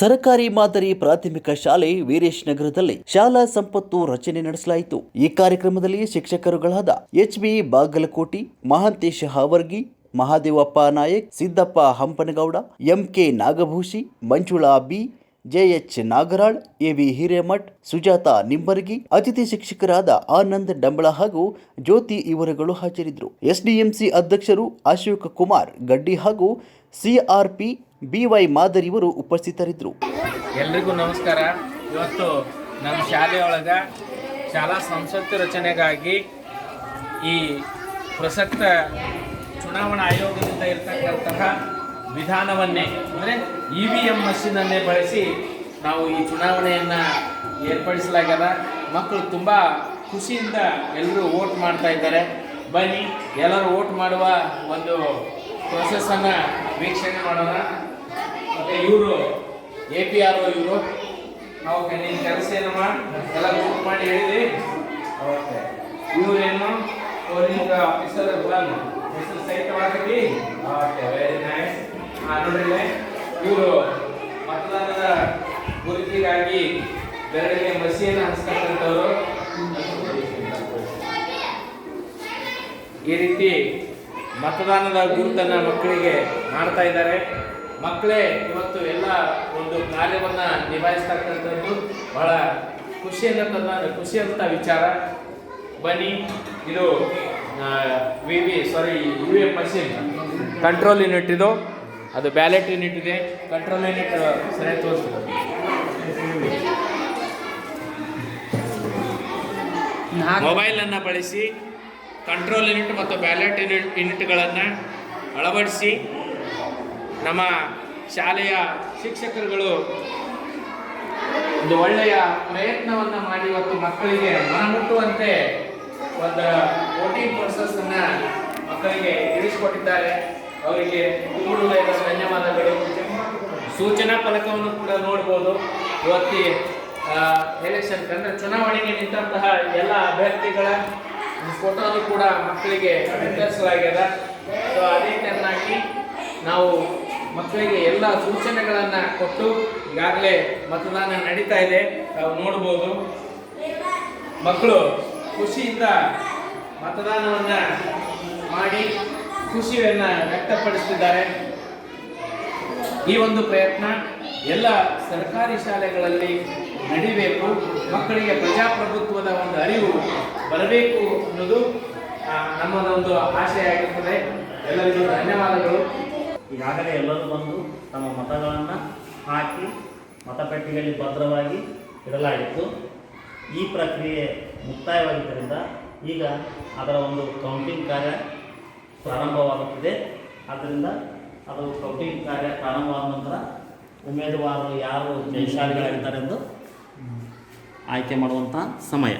ಸರಕಾರಿ ಮಾದರಿ ಪ್ರಾಥಮಿಕ ಶಾಲೆ ವೀರೇಶ್ ನಗರದಲ್ಲಿ ಶಾಲಾ ಸಂಪತ್ತು ರಚನೆ ನಡೆಸಲಾಯಿತು. ಈ ಕಾರ್ಯಕ್ರಮದಲ್ಲಿ ಶಿಕ್ಷಕರುಗಳಾದ H B Bagalkoti, Mahantesha Havargi, Mahadevappa Nayak, Siddappa Hampanagouda, MK Nagabhushi, Manjula B JH Nagaral, AV Hiremath, Sujata Nimbargi, ಅತಿಥಿ ಶಿಕ್ಷಕರಾದ ಆನಂದ್ ಡಂಬಳ ಹಾಗೂ ಜ್ಯೋತಿ ಇವರುಗಳು ಹಾಜರಿದ್ದರು. ಎಸ್ಡಿಎಂಸಿ ಅಧ್ಯಕ್ಷರು ಅಶೋಕ್ ಕುಮಾರ್ ಗಡ್ಡಿ ಹಾಗೂ ಸಿಆರ್ಪಿ ಬಿವೈ ಮಾದರಿ ಇವರು ಉಪಸ್ಥಿತರಿದ್ದರು. ಎಲ್ರಿಗೂ ನಮಸ್ಕಾರ. ಇವತ್ತು ನಮ್ಮ ಶಾಲೆಯೊಳಗೆ ಶಾಲಾ ಸಂಸತ್ತು ರಚನೆಗಾಗಿ ಈ ಪ್ರಸಕ್ತ ಚುನಾವಣಾ ಆಯೋಗದಿಂದ ಇರತಕ್ಕಂತಹ ವಿಧಾನವನ್ನೇ, ಅಂದರೆ ಇ ವಿ ಎಂ ಮಷಿನನ್ನೇ ಬಳಸಿ ನಾವು ಈ ಚುನಾವಣೆಯನ್ನು ಏರ್ಪಡಿಸಲಾಗ್ಯದ. ಮಕ್ಕಳು ತುಂಬ ಖುಷಿಯಿಂದ ಎಲ್ಲರೂ ವೋಟ್ ಮಾಡ್ತಾ ಇದ್ದಾರೆ. ಬನ್ನಿ, ಎಲ್ಲರೂ ವೋಟ್ ಮಾಡುವ ಒಂದು ಪ್ರೊಸೆಸ್ಸನ್ನು ವೀಕ್ಷಣೆ ಮಾಡೋಣ. ಮತ್ತು ಇವರು ಎ ಪಿ ಆರ್ ಇವರು. ನಾವು ನಿನ್ನ ಕೆಲಸ ಏನಮ್ಮ ಎಲ್ಲ ವೋಟ್ ಮಾಡಿ ಹೇಳಿದಿ ಓಕೆ. ಇವರೇನು? ಪೋಲಿಂಗ್ ಆಫೀಸರ್ ಹೆಸರು ಸಹಿತವಾಗಿ ಓಕೆ ವೆರಿ ನೈಸ್ ಇವರು ಮತದಾನದ ಗುರುತಿಗಾಗಿ ಬೆರಳಿಗೆ ಮಸಿಯನ್ನು ಹಂಚ್ತಕ್ಕಂಥವ್ರು ಈ ರೀತಿ ಮತದಾನದ ಗುರುತನ್ನ ಮಕ್ಕಳಿಗೆ ಮಾಡ್ತಾ ಇದ್ದಾರೆ. ಮಕ್ಕಳೇ, ಇವತ್ತು ಎಲ್ಲ ಒಂದು ಕಾರ್ಯವನ್ನ ನಿಭಾಯಿಸ್ತಕ್ಕಂಥದ್ದು ಬಹಳ ಖುಷಿಯನ್ನು ತಂದ ಖುಷಿಯಂತ ವಿಚಾರ. ಬನ್ನಿ, ಇದು V V sorry U A machine control unit ಇದು. ಅದು ಬ್ಯಾಲೆಟ್ ಯೂನಿಟ್ ಇದೆ ಕಂಟ್ರೋಲ್ ಯೂನಿಟ್ ಸರಿಯಾಗಿ ತೋರಿಸ್ತದೆ ಮೊಬೈಲನ್ನು ಬಳಸಿ ಕಂಟ್ರೋಲ್ ಯೂನಿಟ್ ಮತ್ತು ಬ್ಯಾಲೆಟ್ ಯೂನಿಟ್ ಯೂನಿಟ್ಗಳನ್ನು ಅಳವಡಿಸಿ ನಮ್ಮ ಶಾಲೆಯ ಶಿಕ್ಷಕರುಗಳು ಒಂದು ಒಳ್ಳೆಯ ಪ್ರಯತ್ನವನ್ನು ಮಾಡಿ ಇವತ್ತು ಮಕ್ಕಳಿಗೆ ಮನಮುಟ್ಟುವಂತೆ ಒಂದು ವೋಟಿಂಗ್ ಪ್ರೊಸೆಸ್ಸನ್ನು ಮಕ್ಕಳಿಗೆ ತಿಳಿಸಿಕೊಟ್ಟಿದ್ದಾರೆ. ಅವರಿಗೆ ತುಂಬುವುದರಿಂದ ಧನ್ಯವಾದಗಳು. ಸೂಚನಾ ಫಲಕವನ್ನು ಕೂಡ ನೋಡ್ಬೋದು. ಇವತ್ತಿ ಎಲೆಕ್ಷನ್ ಅಂದರೆ ಚುನಾವಣೆಗೆ ನಿಂತಹ ಎಲ್ಲ ಅಭ್ಯರ್ಥಿಗಳ ಫೋಟೋನು ಕೂಡ ಮಕ್ಕಳಿಗೆ ವಿತರಿಸಲಾಗ್ಯದ ಸೊ ಅದೇ ತೆರನಾಗಿ ನಾವು ಮಕ್ಕಳಿಗೆ ಎಲ್ಲ ಸೂಚನೆಗಳನ್ನು ಕೊಟ್ಟು ಈಗಾಗಲೇ ಮತದಾನ ನಡೀತಾ ಇದೆ. ನಾವು ನೋಡ್ಬೋದು. ಮಕ್ಕಳು ಖುಷಿಯಿಂದ ಮತದಾನವನ್ನು ಮಾಡಿ ಖುಷಿಯನ್ನು ವ್ಯಕ್ತಪಡಿಸ್ತಿದ್ದಾರೆ. ಈ ಒಂದು ಪ್ರಯತ್ನ ಎಲ್ಲ ಸರ್ಕಾರಿ ಶಾಲೆಗಳಲ್ಲಿ ನಡಿಬೇಕು, ಮಕ್ಕಳಿಗೆ ಪ್ರಜಾಪ್ರಭುತ್ವದ ಒಂದು ಅರಿವು ಬರಬೇಕು ಅನ್ನೋದು ನಮ್ಮದೊಂದು ಆಶಯ ಆಗಿರ್ತದೆ ಎಲ್ಲರಿಗೂ ಧನ್ಯವಾದಗಳು. ಈಗಾಗಲೇ ಎಲ್ಲರೂ ಬಂದು ತಮ್ಮ ಮತಗಳನ್ನು ಹಾಕಿ ಮತಪೆಟ್ಟಿಗೆಯಲ್ಲಿ ಭದ್ರವಾಗಿ ಇಡಲಾಗಿತ್ತು. ಈ ಪ್ರಕ್ರಿಯೆ ಮುಕ್ತಾಯವಾಗಿದ್ದರಿಂದ ಈಗ ಅದರ ಒಂದು ಕೌಂಟಿಂಗ್ ಕಾರ್ಯ ಪ್ರಾರಂಭವಾಗುತ್ತಿದೆ. ಆದ್ದರಿಂದ ಅದು ಕೌಟಿಂಗ್ ಕಾರ್ಯ ಪ್ರಾರಂಭವಾದ ನಂತರ ಉಮೇದುವಾರರು ಯಾರು ಜಯಶಾಲಿಗಳಾಗಿದ್ದಾರೆಂದು ಆಯ್ಕೆ ಮಾಡುವಂಥ ಸಮಯ.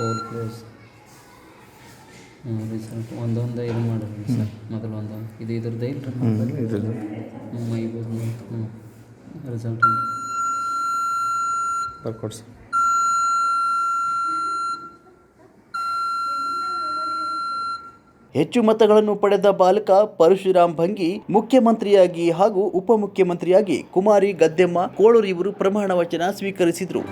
ಫೋರ್ ಕ್ಲೋಸ್ ಹ್ಞೂ ರಿಸಲ್ಟ್ ಒಂದೊಂದು ಇದು ಮಾಡಿರಿ ಸರ್. ಮೊದಲು ಒಂದೊಂದು. ಇದು ಇದ್ರದ್ದು ಇಲ್ಲ? ಹ್ಞೂ ಐಬೋದು ಹ್ಞೂ ರಿಸಲ್ಟ್ ಬರ್ಕೊಡಿ ಸರ್. ಹೆಚ್ಚು ಮತಗಳನ್ನು ಪಡೆದ ಬಾಲಕ ಪರಶುರಾಮ್ ಭಂಗಿ ಮುಖ್ಯಮಂತ್ರಿಯಾಗಿ ಹಾಗೂ ಉಪಮುಖ್ಯಮಂತ್ರಿಯಾಗಿ ಕುಮಾರಿ ಗದ್ದೆಮ್ಮ ಕೋಳೂರು ಇವರು ಪ್ರಮಾಣ ವಚನ ಸ್ವೀಕರಿಸಿದರು.